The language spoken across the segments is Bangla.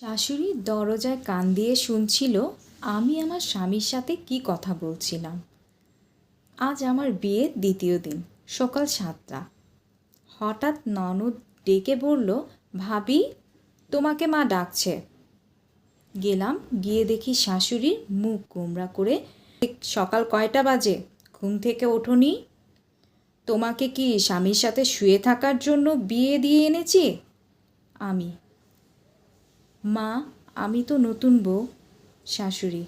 শাশুড়ি দরজায় কান দিয়ে শুনছিল, আমি আমার স্বামীর সাথে কি কথা বলছিলাম? আজ আমার বিয়ের দ্বিতীয় দিন, সকাল সাতটা। হঠাৎ ননদ ডেকে বলল, ভাবি, তোমাকে মা ডাকছে। গেলাম, গিয়ে দেখি শাশুড়ির মুখ গোমরা করে সকাল কয়টা বাজে? ঘুম থেকে ওঠোনি? তোমাকে কি স্বামীর সাথে শুয়ে থাকার জন্য বিয়ে দিয়ে এনেছি? আমি মা, আমি তো নতুন বউ, শাশুড়ি।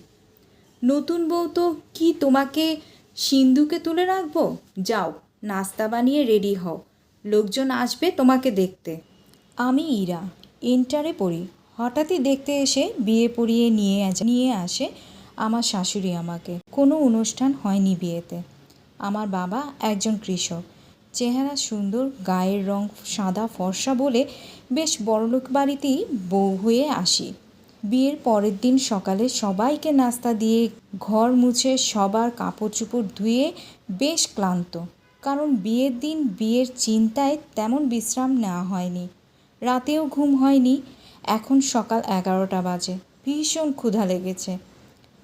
নতুন বউ তো কি তোমাকে সিন্ধুকে তুলে রাখব? যাও, নাস্তা বানিয়ে রেডি হও। লোকজন আসবে তোমাকে দেখতে। আমি ইরা ইন্টারে পড়ি। হঠাৎই দেখতে এসে বিয়ে পড়িয়ে নিয়ে নিয়ে আসে আমার শাশুড়ি আমাকে। কোনো অনুষ্ঠান হয়নি বিয়েতে। আমার বাবা একজন কৃষক। চেহারা সুন্দর, গায়ের রং সাদা ফর্সা বলে বেশ বড়লোক বাড়িতেই বউ হয়ে আসি। বিয়ের পরের দিন সকালে সবাইকে নাস্তা দিয়ে ঘর মুছে সবার কাপড় চোপড় ধুয়ে বেশ ক্লান্ত। কারণ বিয়ের দিন বিয়ের চিন্তায় তেমন বিশ্রাম নেওয়া হয়নি। রাতেও ঘুম হয়নি। এখন সকাল এগারোটা বাজে। ভীষণ ক্ষুধা লেগেছে।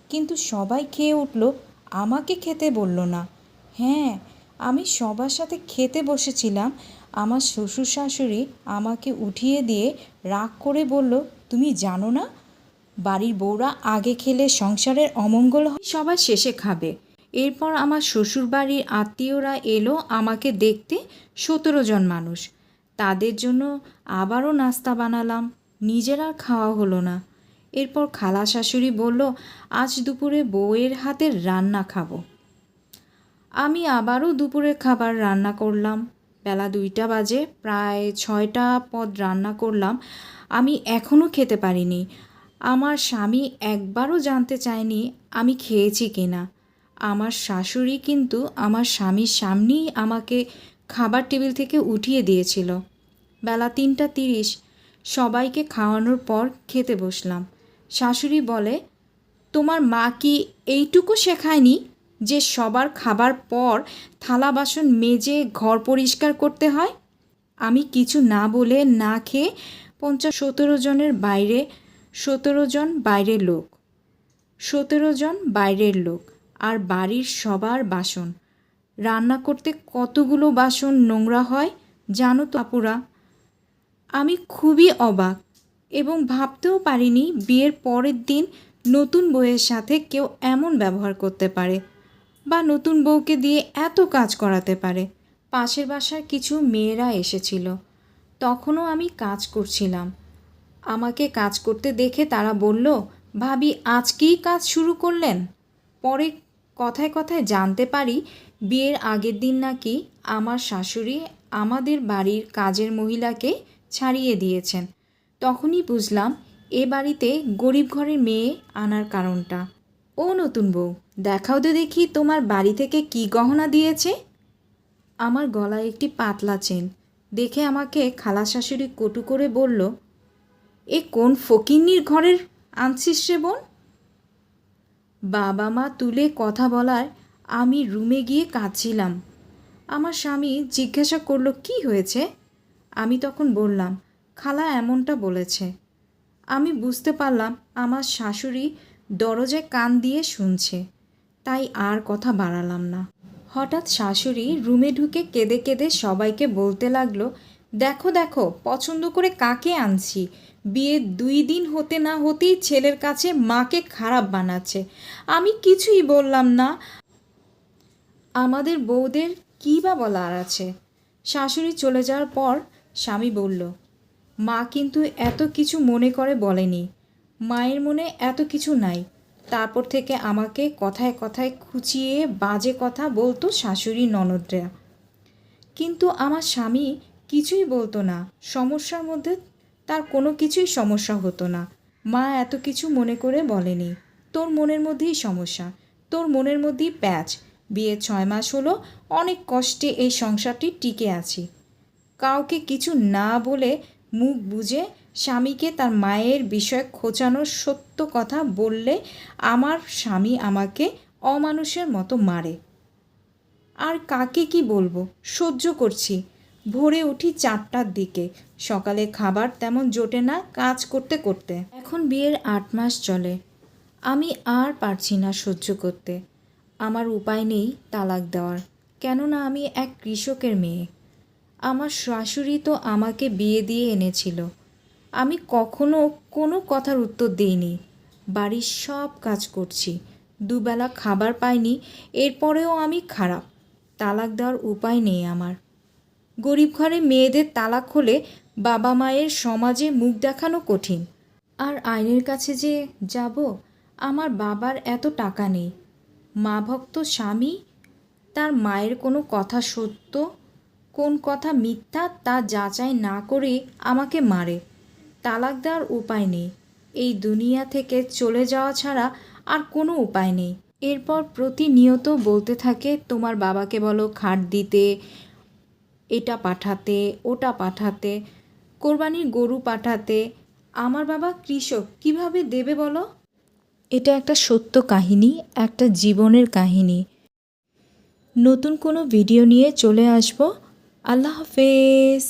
কিন্তু সবাই খেয়ে উঠল। আমাকে খেতে বলল না। হ্যাঁ আমি সবার সাথে খেতে বসেছিলাম। আমার শ্বশুর শাশুড়ি আমাকে উঠিয়ে দিয়ে রাগ করে বলল, তুমি জানো না, বাড়ির বউরা আগে খেলে সংসারের অমঙ্গল হয়। সবার শেষে খাবে। এরপর আমার শ্বশুর বাড়ির আত্মীয়রা এলো আমাকে দেখতে সতেরো জন মানুষ। তাদের জন্য আবারও নাস্তা বানালাম, নিজের খাওয়া হলো না। এরপর খালা শাশুড়ি বলল, আজ দুপুরে বউয়ের হাতের রান্না খাব। আমি আবারও দুপুরের খাবার রান্না করলাম। বেলা দুইটা বাজে, প্রায় ছয়টা পদ রান্না করলাম। আমি এখনও খেতে পারিনি। আমার স্বামী একবারও জানতে চায়নি আমি খেয়েছি কিনা। আমার শাশুড়ি কিন্তু আমার স্বামীর সামনেই আমাকে খাবার টেবিল থেকে উঠিয়ে দিয়েছিল। বেলা তিনটা তিরিশ, সবাইকে খাওয়ানোর পর খেতে বসলাম। শাশুড়ি বলে, তোমার মা কি এইটুকু শেখায়নি? যে সবার খাবার পর থালা বাসন মেজে ঘর পরিষ্কার করতে হয়? আমি কিছু না বলে না খেয়ে পঞ্চাশ সতেরো জনের বাইরে, সতেরো জন বাইরের লোক, সতেরো জন বাইরের লোক আর বাড়ির সবার বাসন। রান্না করতে কতগুলো বাসন নোংরা হয় জানো তো আপুরা? আমি খুবই অবাক এবং ভাবতেও পারিনি বিয়ের পরের দিন নতুন বইয়ের সাথে কেউ এমন ব্যবহার করতে পারে। বা নতুন বউকে দিয়ে এত কাজ করাতে পারে। পাশের বাসার কিছু মেয়েরা এসেছিল। তখনও আমি কাজ করছিলাম। আমাকে কাজ করতে দেখে তারা বলল, ভাবি, আজকেই কাজ শুরু করলেন? পরে কথায় কথায় জানতে পারি, বিয়ের আগের দিন নাকি আমার শাশুড়ি আমাদের বাড়ির কাজের মহিলাকে ছাড়িয়ে দিয়েছেন। তখনই বুঝলাম, এ বাড়িতে গরিব ঘরের মেয়ে আনার কারণটা। ও নতুন বউ, দেখাও তো দেখি তোমার বাড়ি থেকে কি গহনা দিয়েছে। আমার গলায় একটি পাতলা চেন, দেখে আমাকে খালা শাশুড়ি কটু করে বলল, এ কোন ফকিন্নির ঘরের আনছিস রে বোন? বাবা মা তুলে কথা বলার আমি রুমে গিয়ে কাঁদছিলাম। আমার স্বামী জিজ্ঞাসা করল, কি হয়েছে? আমি তখন বললাম, খালা এমনটা বলেছে। আমি বুঝতে পারলাম আমার শাশুড়ি দরজায় কান দিয়ে শুনছে। তাই আর কথা বাড়ালাম না। হঠাৎ শাশুড়ি রুমে ঢুকে কেঁদে কেঁদে সবাইকে বলতে লাগল, দেখো দেখো, পছন্দ করে কাকে আনছি? বিয়ে দুই দিন হতে না হতেই ছেলের কাছে মাকে খারাপ বানাচ্ছে। আমি কিছুই বললাম না। আমাদের বউদের কী বা বলার আছে? শাশুড়ি চলে যাওয়ার পর স্বামী বলল, মা কিন্তু এত কিছু মনে করে বলেনি। মায়ের মনে এত কিছু নাই। তারপর থেকে আমাকে কথায় কথায় খুঁচিয়ে বাজে কথা বলতো শাশুড়ি ননদরা। কিন্তু আমার স্বামী কিছুই বলতো না। সমস্যার মধ্যে তার কোনো কিছুই সমস্যা হতো না। মা এত কিছু মনে করে বলেনি। তোর মনের মধ্যেই সমস্যা। তোর মনের মধ্যেই প্যাচ। বিয়ে ছয় মাস হলো, অনেক কষ্টে এই সংসারটি টিকে আছি। কাউকে কিছু না বলে মুখ বুজে স্বামীকে তার মায়ের বিষয়ে খোঁচানোর সত্য কথা বললে আমার স্বামী আমাকে অমানুষের মতো মারে। আর কাকে কি বলব? সহ্য করছি। ভোরে উঠি চারটার দিকে। সকালে খাবার তেমন জোটে না কাজ করতে করতে। এখন বিয়ের আট মাস চলে। আমি আর পারছি না সহ্য করতে। আমার উপায় নেই তালাক দেওয়ার। কেননা আমি এক কৃষকের মেয়ে। আমার শাশুড়ি তো আমাকে বিয়ে দিয়ে এনেছিল। আমি কখনো কোনো কথার উত্তর দিইনি। বাড়ির সব কাজ করছি। দুবেলা খাবার পাইনি, এরপরেও আমি খারাপ। তালাক দেওয়ার উপায় নেই আমার। গরিব ঘরে মেয়েদের তালাক হলে বাবা মায়ের সমাজে মুখ দেখানো কঠিন। আর আইনের কাছে যে যাব, আমার বাবার এত টাকা নেই। মা ভক্ত স্বামী, তার মায়ের কোনো কথা সত্য কোন কথা মিথ্যা তা যাচাই না করে আমাকে মারে। তালাক দেওয়ার উপায় নেই। এই দুনিয়া থেকে চলে যাওয়া ছাড়া আর কোনো উপায় নেই। এরপর প্রতিনিয়ত বলতে থাকে, তোমার বাবাকে বলো খাট দিতে, এটা পাঠাতে, ওটা পাঠাতে, কোরবানির গরু পাঠাতে। আমার বাবা কৃষক, কীভাবে দেবে বলো? এটা একটা সত্য কাহিনী, একটা জীবনের কাহিনী। নতুন কোনো ভিডিও নিয়ে চলে আসব। আল্লাহ হাফেজ